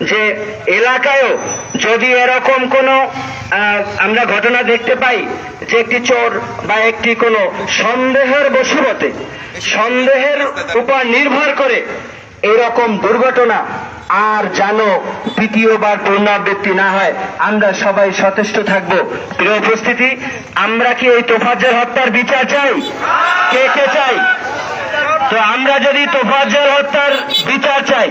যে এলাকায়ও যদি এরকম কোনো আমরা ঘটনা দেখতে পাই যে একটি চোর বা একটি কোনো সন্দেহের বশীবতে সন্দেহের উপর নির্ভর করে এরকম দুর্ঘটনা আর যেন দ্বিতীয়বার পুনরাবৃত্তি না হয়, আমরা সবাই সচেষ্ট থাকব। প্রিয় উপস্থিতি, আমরা কি এই তোফাজ্জল হত্যার বিচার চাই? কে কে চাই? তো আমরা যদি তোফাজ্জল হত্যার বিচার চাই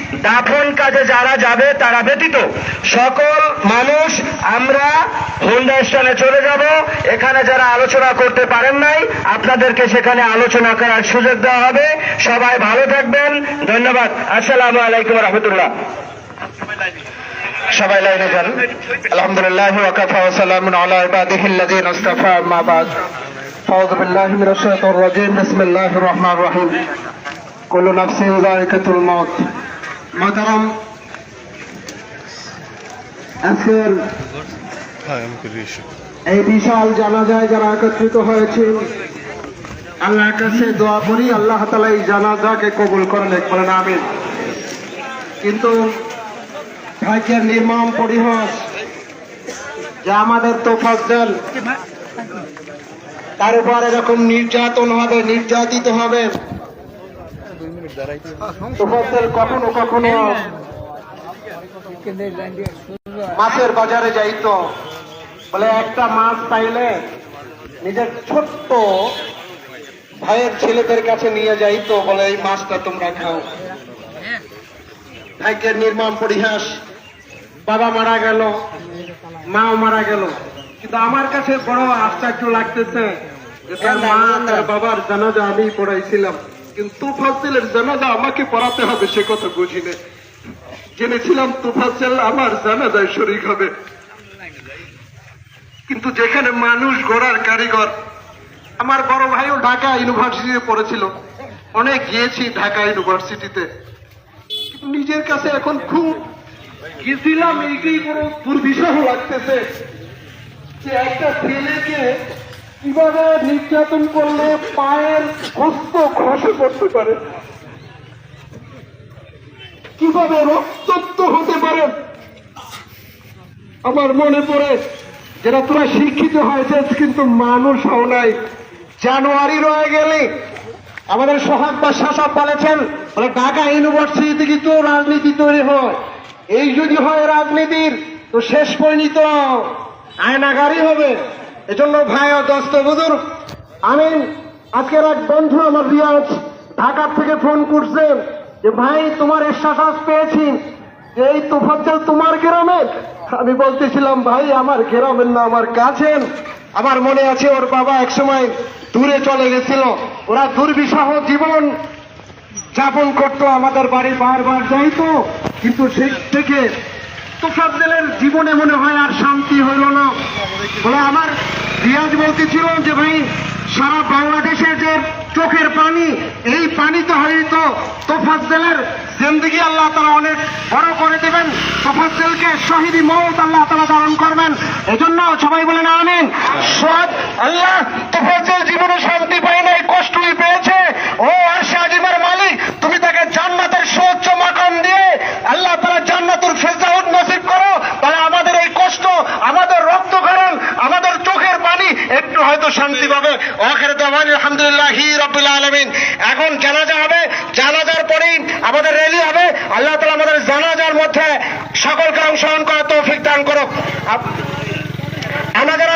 দাফন কাজে যারা যাবে, তারা ব্যতীত সকল মানুষ আমরা হোন্ডা স্থানে চলে যাব। এখানে যারা আলোচনা করতে পারেন নাই, আপনাদেরকে সেখানে আলোচনা করার সুযোগ দেওয়া হবে। সবাই ভালো থাকবেন। ধন্যবাদ। আসসালামু আলাইকুম রহমতুল্লাহ। সবাই লাইনে যান। আলহামদুলিল্লাহ ওয়াকাফা ওয়া সালামুন আলা ইবাদিহি আল্লাযিনা ইসতাফা আম্মা বাদ। আউযু বিল্লাহি মিনাশ শাইতানির রাজীম। বিসমিল্লাহির রহমানির রহিম। কুল্লু নাফসিন মাউত। মাতারাম আজকের এই বিশাল জানাজায় যারা একত্রিত হয়েছে আল্লাহর কাছে দোয়া করি আল্লাহ তাআলা এই জানাজাকে কবুল করেন বলেন আমিন। কিন্তু ভাগ্যের নির্মম পরিহাস যে আমাদের তো ফজল তার উপর এরকম নির্যাতন হবে নির্যাতিত হবে তোফাজ্জল কখনো কখনো মাছের বাজারে যাইতো। বলে একটা মাছ পাইলে নিজের ছোট্ট ভাইয়ের ছেলেদের কাছে নিয়ে যাইতো। বলে, এই মাছটা তোমরা খাও। ভাগ্যের নির্মম পরিহাস। বাবা মারা গেল, মাও মারা গেল। কিন্তু আমার কাছে বড় আশ্চর্য লাগতেছে তার মা তার বাবার জানাজা আমি পড়াইছিলাম। কিন্তু তুফাসেলের জানাজা আমাকে পড়াতে হবে, সে কথা বুঝি না জেনেছিলাম তুফাসেল আমার জানাজায় শরিক হবে। কিন্তু যেখানে মানুষ গড়ার কারিগর, আমার বড় ভাইও ঢাকা ইউনিভার্সিটিতে পড়েছিল। অনেক গিয়েছি ঢাকা ইউনিভার্সিটিতে। কিন্তু নিজের কাছে এখন খুব গেছিলাম এইটাই বড় দুর্বিষহ লাগতেছে। যে একটা ছেলেকে কীভাবে নির্যাতন করলে পায়ের হস্ত খসে পড়তে পারে। কীভাবে রক্তত্ব হতে পারে? আমার মনে পড়ে যেটা তোরা শিক্ষিত হয়েছে কিন্তু মানুষ হও নাই। জানুয়ারি রয়ে গেলে আমাদের সোহাগ বা শাসক বলেছেন, বলে ঢাকা ইউনিভার্সিটিতে কিন্তু রাজনীতি তৈরি হয়। এই যদি হয় রাজনীতির, তো শেষ পরিণত আয়নাগারি হবে। এজন্য ভাই ও দস্ত বুজুর আমি আজকের এক বন্ধু আমার রিয়াজ ঢাকার থেকে ফোন করছে যে, ভাই, তোমার এসাস পেয়েছি। এই তোফাজ্জল তোমার গ্রামের আমি বলতেছিলাম, ভাই, আমার গ্রামের না, আমার কাছের। আমার মনে আছে ওর বাবা একসময় দূরে চলে গেছিল। ওরা দুর্বিষহ জীবন যাপন করতো, আমাদের বাড়ি বারবার যাইতো। কিন্তু সেই থেকে তোফাজ্জলের জীবনে মনে হয় আর শান্তি হইল না। বলে আমার রিয়াজ বলতেছিল যে, ভাই, সারা বাংলাদেশের যে চোখের পানি, এই পানিতে হয়তো তোফাজ্জলের জিন্দগি আল্লাহ তারা অনেক বড় করে দেবেন। তোফাজ্জলকে শহীদি মৌত আল্লাহ তারা ধারণ করবেন। এজন্য সবাই বলেন, আমিন। সব আল্লাহ তোফাজ্জল জীবনে শান্তি পায় নাই কষ্টই পেয়েছে ও আরশে আজিমের মালিক তুমি তাকে জান্নাতের সচ্চ মাকাম দিয়ে আল্লাহ তারা জান্নাতুল ফেরদাউদ নসিব করো তাহলে আমাদের এই কষ্ট আমাদের রক্তক্ষরণ আমাদের চোখের পানি একটু হয়তো শান্তি পাবে। ওখানে তো আলহামদুলিল্লাহ হি রব্বুল আলমিন। এখন জানাজা হবে। জানাজার পরেই আমাদের র্যালি হবে। আল্লাহ তালা আমাদের জানাজার মধ্যে সকলকে অংশগ্রহণ করা তৌফিক দান করো যারা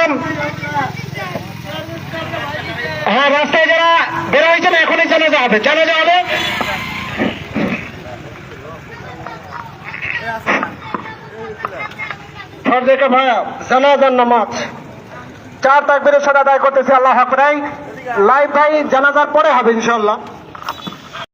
হ্যাঁ রাস্তায় যারা বের হয়েছেন, এখনই জানাজা হবে। জানাজা হবে। ফরজেকে ভাইয়া জানাজার নামাজ। চার তাকবিরের সাথে আদায় করতেছি আল্লাহ হাকরাই লাইভ ভাই জানাজার পরে হবে ইনশাল্লাহ